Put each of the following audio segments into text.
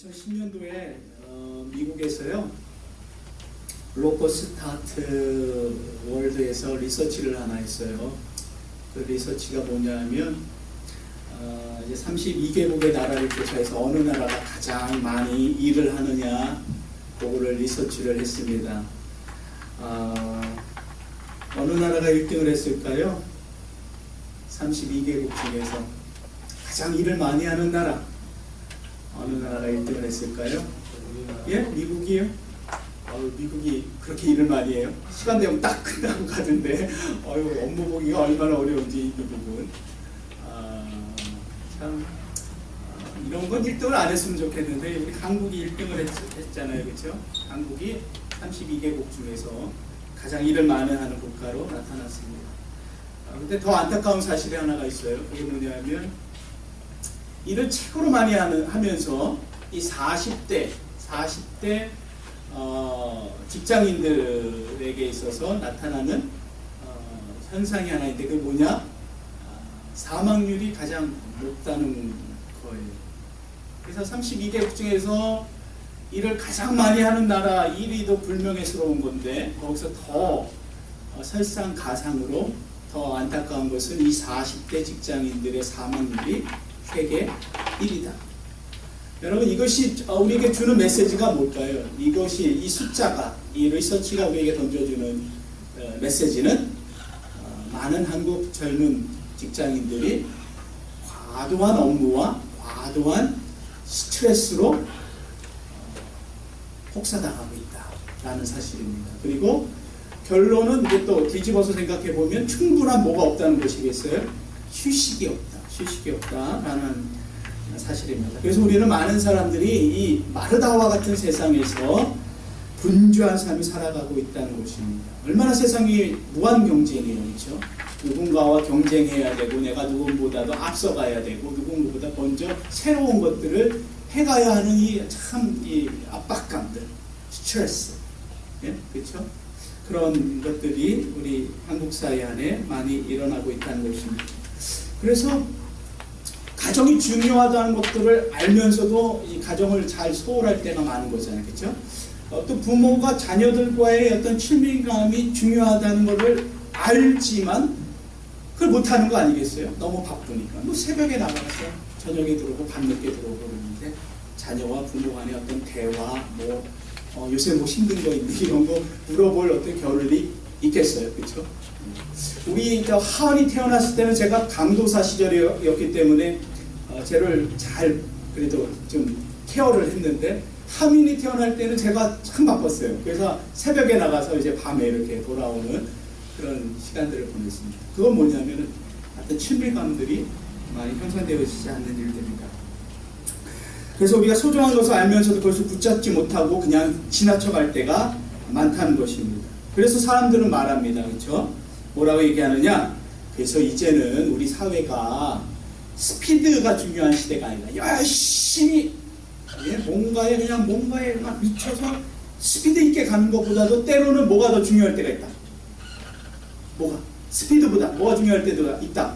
2010년도에 어, 미국에서요 로코스타트 월드에서 리서치를 하나 했어요. 그 리서치가 뭐냐면 어, 이제 32개국의 나라를 조사해서 어느 나라가 가장 많이 일을 하느냐 그거를 리서치를 했습니다. 어, 어느 나라가 1등을 했을까요? 32개국 중에서 가장 일을 많이 하는 나라 어느 나라가 1등을 했을까요? 예? 미국이요? 어, 미국이 그렇게 일을 많이 해요? 시간 되면 딱 끝나고 가던데 어휴, 업무 보기가 얼마나 어려운지 이 부분 아, 참 아, 이런 건 1등을 안 했으면 좋겠는데 우리 한국이 1등을 했, 잖아요 그렇죠? 한국이 32개국 중에서 가장 일을 많이 하는 국가로 나타났습니다. 아, 근데 더 안타까운 사실이 하나가 있어요. 그게 뭐냐면 일을 최고로 많이 하는, 하면서 이 40대, 40대 어, 직장인들에게 있어서 나타나는 어, 현상이 하나 있는데 그게 뭐냐? 아, 사망률이 가장 높다는 거예요. 그래서 32개국 중에서 일을 가장 많이 하는 나라 1위도 불명예스러운 건데 거기서 더 어, 설상가상으로 더 안타까운 것은 이 40대 직장인들의 사망률이 세계 1위다. 여러분 이것이 어, 우리에게 주는 메시지가 뭘까요? 이것이 이 숫자가 이 리서치가 우리에게 던져주는 어, 메시지는 어, 많은 한국 젊은 직장인들이 과도한 업무와 과도한 스트레스로 어, 혹사당하고 있다라는 사실입니다. 그리고 결론은 이제 또 뒤집어서 생각해 보면 충분한 뭐가 없다는 것이겠어요? 휴식이 없다. 휴식이 없다라는 사실입니다. 그래서 우리는 많은 사람들이 이 마르다와 같은 세상에서 분주한 삶을 살아가고 있다는 것입니다. 얼마나 세상이 무한 경쟁이에요, 그렇죠? 누군가와 경쟁해야 되고 내가 누군보다도 앞서가야 되고 누군가보다 먼저 새로운 것들을 해가야 하는 이 참이 압박감들, 스트레스, 예? 그렇죠? 그런 것들이 우리 한국 사회 안에 많이 일어나고 있다는 것입니다. 그래서 가정이 중요하다는 것들을 알면서도 이 가정을 잘 소홀할 때가 많은 거잖아요. 그렇죠? 어, 또 부모가 자녀들과의 어떤 친밀감이 중요하다는 것을 알지만 그걸 못하는 거 아니겠어요? 너무 바쁘니까. 뭐 새벽에 나가서 저녁에 들어오고 밤늦게 들어오고 그러는데 자녀와 부모 간의 어떤 대화, 뭐 어, 요새 뭐 힘든 거 있니 이런 거 물어볼 어떤 겨를이 있겠어요. 그렇죠? 우리 저 하은이 태어났을 때는 제가 강도사 시절이었기 때문에 어, 쟤를 잘 그래도 좀 케어를 했는데 하민이 태어날 때는 제가 참 바빴어요. 그래서 새벽에 나가서 이제 밤에 이렇게 돌아오는 그런 시간들을 보냈습니다. 그건 뭐냐면은 어떤 친밀감들이 많이 형성되어지지 않는 일들입니다. 그래서 우리가 소중한 것을 알면서도 그것을 붙잡지 못하고 그냥 지나쳐갈 때가 많다는 것입니다. 그래서 사람들은 말합니다. 그렇죠? 뭐라고 얘기하느냐? 그래서 이제는 우리 사회가 스피드가 중요한 시대가 아니라 열심히 예, 뭔가에 그냥 뭔가에 막 미쳐서 스피드 있게 가는 것보다도 때로는 뭐가 더 중요할 때가 있다. 뭐가? 스피드보다 뭐가 중요할 때도 있다.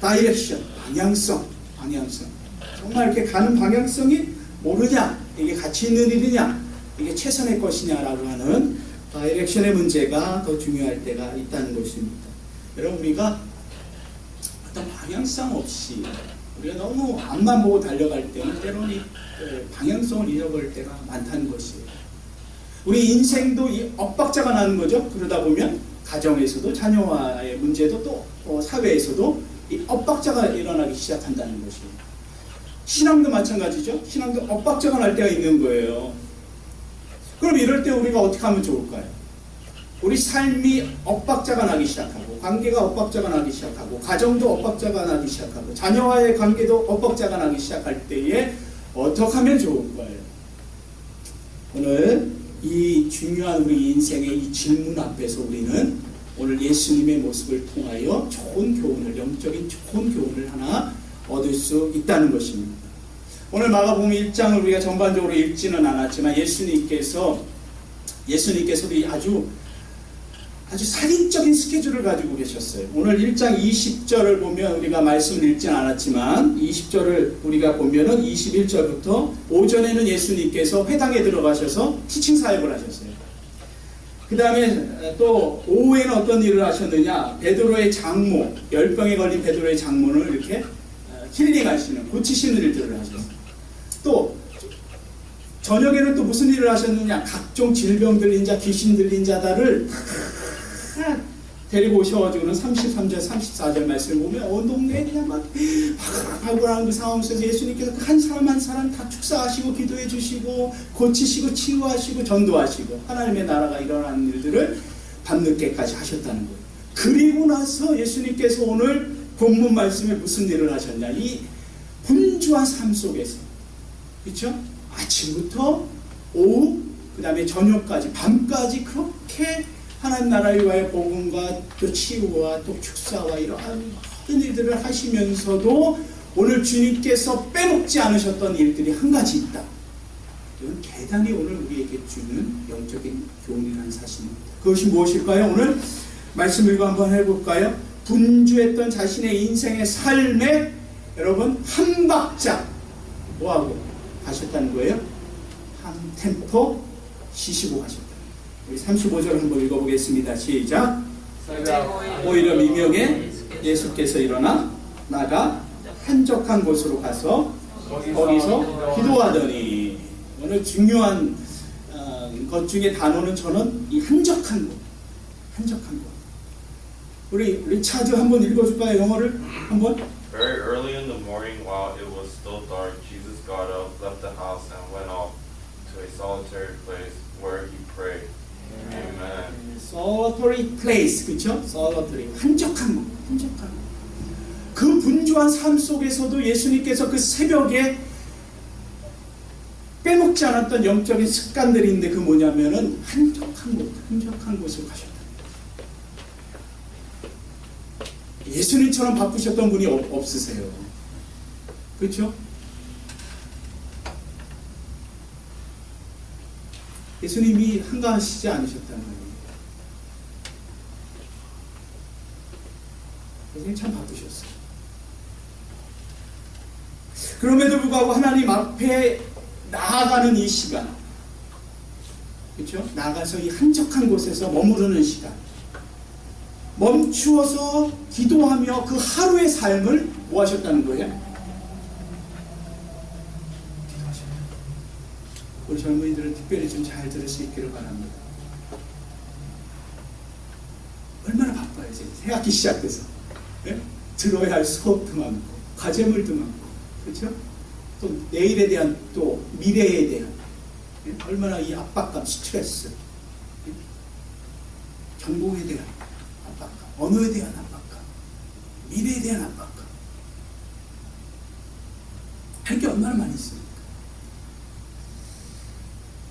다이렉션, 방향성, 방향성. 정말 이렇게 가는 방향성이 모르냐? 이게 가치 있는 일이냐? 이게 최선의 것이냐라고 하는 다이렉션의 문제가 더 중요할 때가 있다는 것입니다. 여러분 우리가 어떤 방향성 없이 우리가 너무 앞만 보고 달려갈 때는 때로는 이 방향성을 잃어버릴 때가 많다는 것이에요. 우리 인생도 이 엇박자가 나는 거죠. 그러다 보면 가정에서도 자녀와의 문제도 또 어, 사회에서도 이 엇박자가 일어나기 시작한다는 것이에요. 신앙도 마찬가지죠. 신앙도 엇박자가 날 때가 있는 거예요. 그럼 이럴 때 우리가 어떻게 하면 좋을까요? 우리 삶이 엇박자가 나기 시작하고 관계가 엇박자가 나기 시작하고 가정도 엇박자가 나기 시작하고 자녀와의 관계도 엇박자가 나기 시작할 때에 어떻게 하면 좋을까요? 오늘 이 중요한 우리 인생의 이 질문 앞에서 우리는 오늘 예수님의 모습을 통하여 좋은 교훈을 영적인 좋은 교훈을 하나 얻을 수 있다는 것입니다. 오늘 마가복음 1장을 우리가 전반적으로 읽지는 않았지만 예수님께서 예수님께서도 아주 아주 살인적인 스케줄을 가지고 계셨어요. 오늘 1장 20절을 보면 우리가 말씀을 읽진 않았지만 20절을 우리가 보면은 21절부터 오전에는 예수님께서 회당에 들어가셔서 티칭 사역을 하셨어요. 그 다음에 또 오후에는 어떤 일을 하셨느냐 베드로의 장모 열병에 걸린 베드로의 장모를 이렇게 어, 힐링하시는 고치시는 일들을 하셨어요. 또 저녁에는 또 무슨 일을 하셨느냐 각종 질병 들린 자 귀신 들린 자들을 다 데리고 오셔가지고는 33절 34절 말씀을 보면 온 동네에 그냥 막 발굴하는 그 상황 속에서 예수님께서 한 사람 한 사람 다 축사하시고 기도해 주시고 고치시고 치유하시고 전도하시고 하나님의 나라가 일어나는 일들을 밤늦게까지 하셨다는 거예요. 그리고 나서 예수님께서 오늘 본문 말씀에 무슨 일을 하셨냐 이 분주한 삶 속에서 그렇죠? 아침부터 오후 그 다음에 저녁까지 밤까지 그렇게 하나님 나라를 위하여 복음과 또 치유와 또 축사와 이러한 모든 일들을 하시면서도 오늘 주님께서 빼먹지 않으셨던 일들이 한 가지 있다. 이건 대단히 오늘 우리에게 주는 영적인 교훈이라는 사실입니다. 그것이 무엇일까요? 오늘 말씀 읽고 한번 해볼까요? 분주했던 자신의 인생의 삶에 여러분 한 박자 뭐하고 가셨다는 거예요? 한 템포 쉬시고 가셨다. 우리 35절 한번 읽어보겠습니다. 시작. 오히려 미명에 예수께서 일어나 나가 한적한 곳으로 가서 거기서 기도하더니 오늘 중요한 어, 것 중에 단어는 저는 이 한적한 곳, 한적한 곳. 우리 리차드 한번 읽어줄까요? 영어를 한번. Very early in the morning, while it was still dark, Jesus got up, left the house, and went off to a solitary place where he prayed. Solitary place, 그렇죠? solitary 한적한 곳, 한적한 곳. 그 분주한 삶 속에서도 예수님께서 그 새벽에 빼먹지 않았던 영적인 습관들이 있는데 그 뭐냐면은 한적한 곳, 한적한 곳을 가셨다. 예수님처럼 바쁘셨던 분이 없, 없으세요. 그렇죠? 예수님이 한가하시지 않으셨다는 거예요. 예수님 참 바쁘셨어요. 그럼에도 불구하고 하나님 앞에 나아가는 이 시간, 그렇죠? 나가서 이 한적한 곳에서 머무르는 시간, 멈추어서 기도하며 그 하루의 삶을 뭐 하셨다는 거예요? 기도하셨다. 우리 젊은이들은 특별히 좀 잘 들을 수 있기를 바랍니다. 얼마나 바빠요, 이제. 새학기 시작돼서. 예? 들어야 할 수업도 많고, 과제물도 많고, 그렇죠? 또 내일에 대한 또 미래에 대한 예? 얼마나 이 압박감, 스트레스, 예? 전공에 대한 압박감, 언어에 대한 압박감, 미래에 대한 압박감. 할 게 얼마나 많이 있습니까?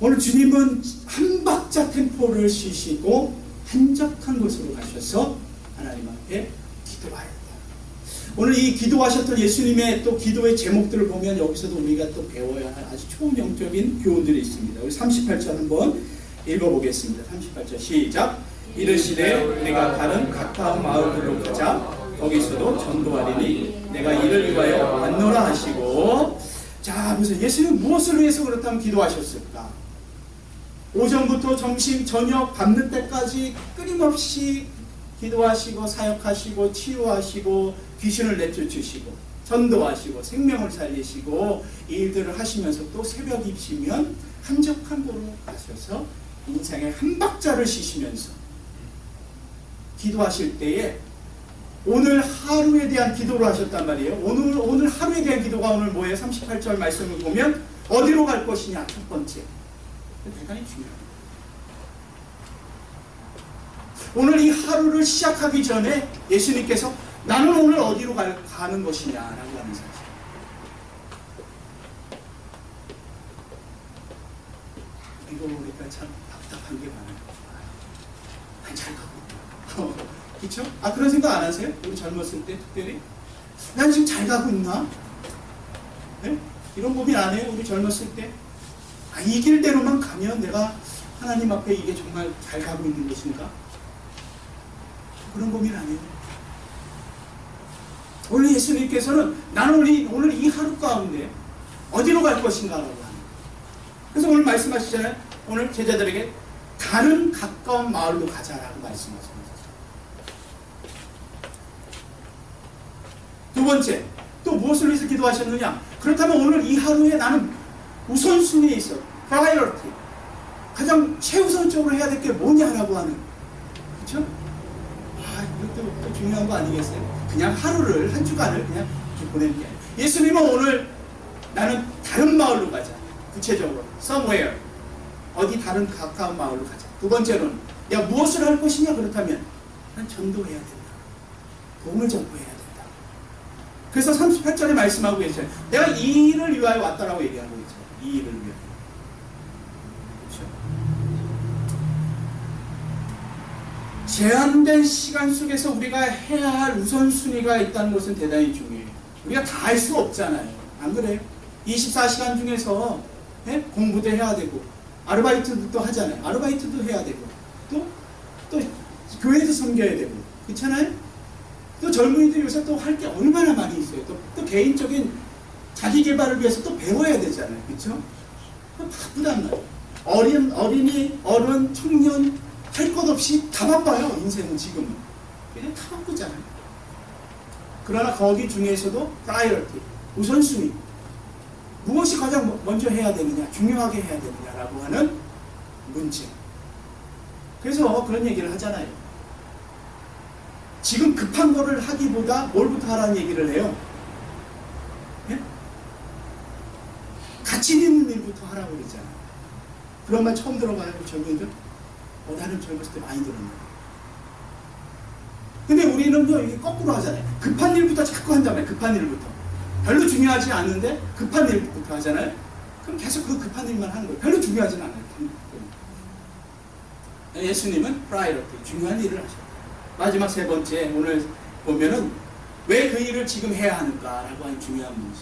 오늘 주님은 한 박자 템포를 쉬시고 한적한 곳으로 가셔서 하나님 앞에 기도하였다. 오늘 이 기도하셨던 예수님의 또 기도의 제목들을 보면 여기서도 우리가 또 배워야 할 아주 좋은 영적인 교훈들이 있습니다. 우리 38절 한번 읽어보겠습니다. 38절 시작. 이르시되 내가 다른 가까운 마을들로 가자 거기서도 전도하리니 내가 이를 위하여 왔노라 하시고 자 보세요. 예수님 무엇을 위해서 그렇다면 기도하셨을까? 오전부터 점심, 저녁, 밤늦 때까지 끊임없이 기도하시고 사역하시고 치유하시고 귀신을 내쫓으시고 전도하시고 생명을 살리시고 이 일들을 하시면서 또 새벽 입시면 한적한 곳으로 가셔서 인생의 한 박자를 쉬시면서 기도하실 때에 오늘 하루에 대한 기도를 하셨단 말이에요. 오늘 오늘 하루에 대한 기도가 오늘 뭐예요? 38절 말씀을 보면 어디로 갈 것이냐 첫 번째. 대단히 중요합니다. 오늘 이 하루를 시작하기 전에 예수님께서 나는 오늘 어디로 갈, 가는 것이냐라고 하는 사실. 이거 보니까 참 답답한 게 많아요. 아, 잘? 그렇죠? 아 그런 생각 안 하세요? 우리 젊었을 때 특별히 난 지금 잘 가고 있나? 네? 이런 고민 안 해요? 우리 젊었을 때? 아, 이 길대로만 가면 내가 하나님 앞에 이게 정말 잘 가고 있는 것인가? 그런 고민 아니에요. 오늘 예수님께서는 나는 오늘, 오늘 이 하루 가운데 어디로 갈 것인가 라고 하는 거예요. 그래서 오늘 말씀하시잖아요. 오늘 제자들에게 다른 가까운 마을로 가자라고 말씀하십니다. 두 번째, 또 무엇을 위해서 기도하셨느냐? 그렇다면 오늘 이 하루에 나는 우선순위에 있어. priority. 가장 최우선적으로 해야 될 게 뭐냐라고 하는. 그렇죠? 아, 이것도 또 중요한 거 아니겠어요? 그냥 하루를, 한 주간을 그냥 이렇게 보내는 게. 예수님은 오늘 나는 다른 마을로 가자. 구체적으로. somewhere. 어디 다른 가까운 마을로 가자. 두 번째는 내가 무엇을 할 것이냐 그렇다면 난 전도해야 된다. 복음을 전도해야. 그래서 38절에 말씀하고 계세요. 내가 이 일을 위하여 왔다라고 얘기하고 있죠. 이 일을 위하여. 그렇죠? 제한된 시간 속에서 우리가 해야 할 우선순위가 있다는 것은 대단히 중요해요. 우리가 다 할 수 없잖아요. 안 그래요? 24시간 중에서 예? 공부도 해야 되고 아르바이트도 또 하잖아요. 아르바이트도 해야 되고 또, 또 교회도 섬겨야 되고 그렇잖아요? 또 젊은이들이 요새 또 할 게 얼마나 많이 있어요. 또, 또 개인적인 자기 개발을 위해서 또 배워야 되잖아요. 그렇죠? 바쁘단 말이에요. 어린, 어린이, 어른, 청년 할 것 없이 다 바빠요. 인생은 지금은. 그냥 다 바쁘잖아요. 그러나 거기 중에서도 priority, 우선순위. 무엇이 가장 뭐- 먼저 해야 되느냐, 중요하게 해야 되느냐라고 하는 문제. 그래서 그런 얘기를 하잖아요. 지금 급한 거를 하기보다 뭘부터 하라는 얘기를 해요. 예? 가치 있는 일부터 하라고 그러잖아요. 그런 말 처음 들어봐요, 젊은이들? 어, 나는 젊었을 때 많이 들었는데. 근데 우리는요, 이게 거꾸로 하잖아요. 급한 일부터 자꾸 한다며, 급한 일부터. 별로 중요하지 않은데, 급한 일부터 하잖아요. 그럼 계속 그 급한 일만 하는 거예요. 별로 중요하진 않아요. 예수님은 프라이어티, 중요한 일을 하셨다. 마지막 세 번째, 오늘 보면은 왜 그 일을 지금 해야 하는가라고 하는 중요한 문제.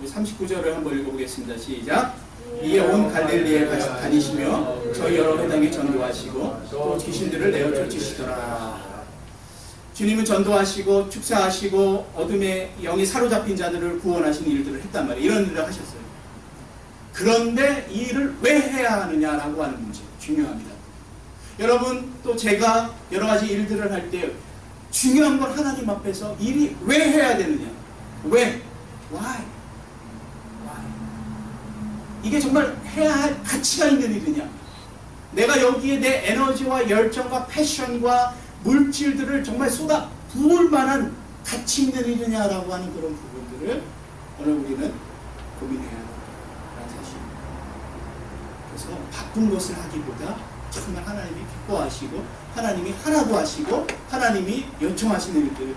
우리 39절을 한번 읽어보겠습니다. 시작. 이에 온 갈릴리에 가시 다니시며 저희 여러 회당에 전도하시고 또 귀신들을 내어 쫓으시더라. 주님은 전도하시고 축사하시고 어둠의 영이 사로잡힌 자들을 구원하신 일들을 했단 말이에요. 이런 일을 하셨어요. 그런데 이 일을 왜 해야 하느냐라고 하는 문제 중요합니다. 여러분 또 제가 여러 가지 일들을 할 때 중요한 건 하나님 앞에서 일이 왜 해야 되느냐? 왜? Why? Why? 이게 정말 해야 할 가치가 있는 일이냐? 내가 여기에 내 에너지와 열정과 패션과 물질들을 정말 쏟아 부을 만한 가치 있는 일이냐라고 하는 그런 부분들을 오늘 우리는 고민해야 한다는 사실입니다. 그래서 바쁜 것을 하기보다 정말 하나님이 기뻐하시고 하나님이 하라고 하시고 하나님이 요청하시는 일들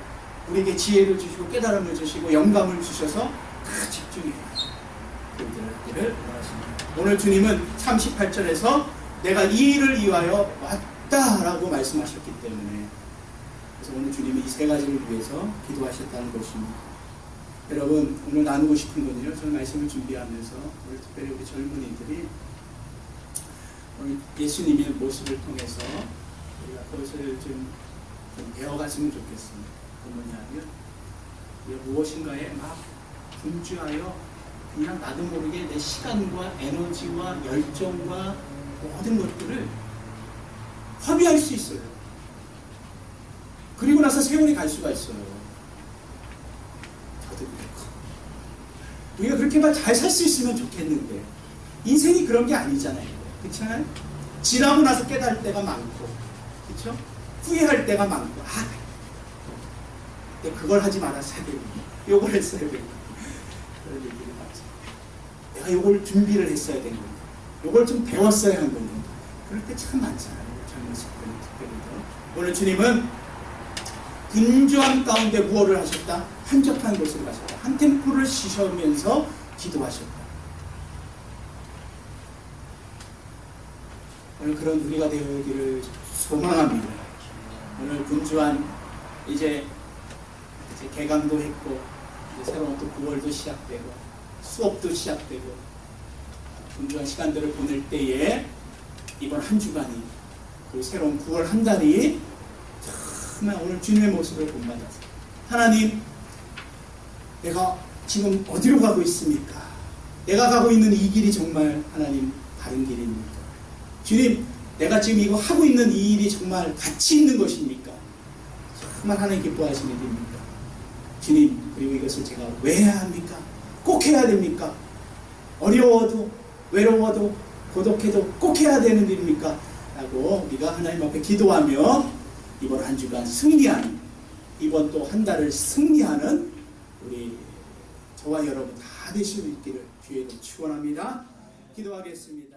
우리에게 지혜를 주시고 깨달음을 주시고 영감을 주셔서 다 집중해야 그들을 원하십니다. 오늘 주님은 38절에서 내가 이 일을 위하여 왔다라고 말씀하셨기 때문에 그래서 오늘 주님이 이 세 가지를 위해서 기도하셨다는 것입니다. 여러분 오늘 나누고 싶은 건요. 저는 말씀을 준비하면서 오늘 특별히 우리 젊은이들이 예수님의 모습을 통해서 우리가 그것을 좀, 좀 배워갔으면 좋겠습니다. 그 뭐냐면 무엇인가에 막 분주하여 그냥 나도 모르게 내 시간과 에너지와 열정과 모든 것들을 허비할 수 있어요. 그리고 나서 세월이 갈 수가 있어요. 저도 그렇고. 우리가 그렇게 만 잘 살 수 있으면 좋겠는데 인생이 그런 게 아니잖아요. 그렇잖아요? 지나고 나서 깨달을 때가 많고, 그렇죠? 후회할 때가 많고, 아, 근데 그걸 하지 말았어야 되고, 요걸 했어야 되고, 그런 얘기를 하죠. 내가 요걸 준비를 했어야 된 건데, 요걸 좀 배웠어야 한 건데, 그럴 때 참 많잖아요. 때는 특별히도. 오늘 주님은 분주함 가운데 무엇을 하셨다? 한적한 곳으로 가셨다. 한 템포를 쉬시면서 기도하셨다. 오늘 그런 우리가 되어기를 소망합니다. 오늘 분주한 이제 이제 개강도 했고 이제 새로운 또 9월도 시작되고 수업도 시작되고 분주한 시간들을 보낼 때에 이번 한 주간이 그 새로운 9월 한 달이 참 정말 오늘 주님의 모습을 본받아서 하나님 내가 지금 어디로 가고 있습니까? 내가 가고 있는 이 길이 정말 하나님 바른 길입니까? 주님 내가 지금 이거 하고 있는 이 일이 정말 가치 있는 것입니까? 정말 하나님 기뻐하시는 일입니까? 주님 그리고 이것을 제가 왜 해야 합니까? 꼭 해야 됩니까? 어려워도 외로워도 고독해도 꼭 해야 되는 일입니까? 라고 우리가 하나님 앞에 기도하며 이번 한 주간 승리하는 이번 또 한 달을 승리하는 우리 저와 여러분 다 되실 수 있기를 주의 이름 축원합니다. 기도하겠습니다.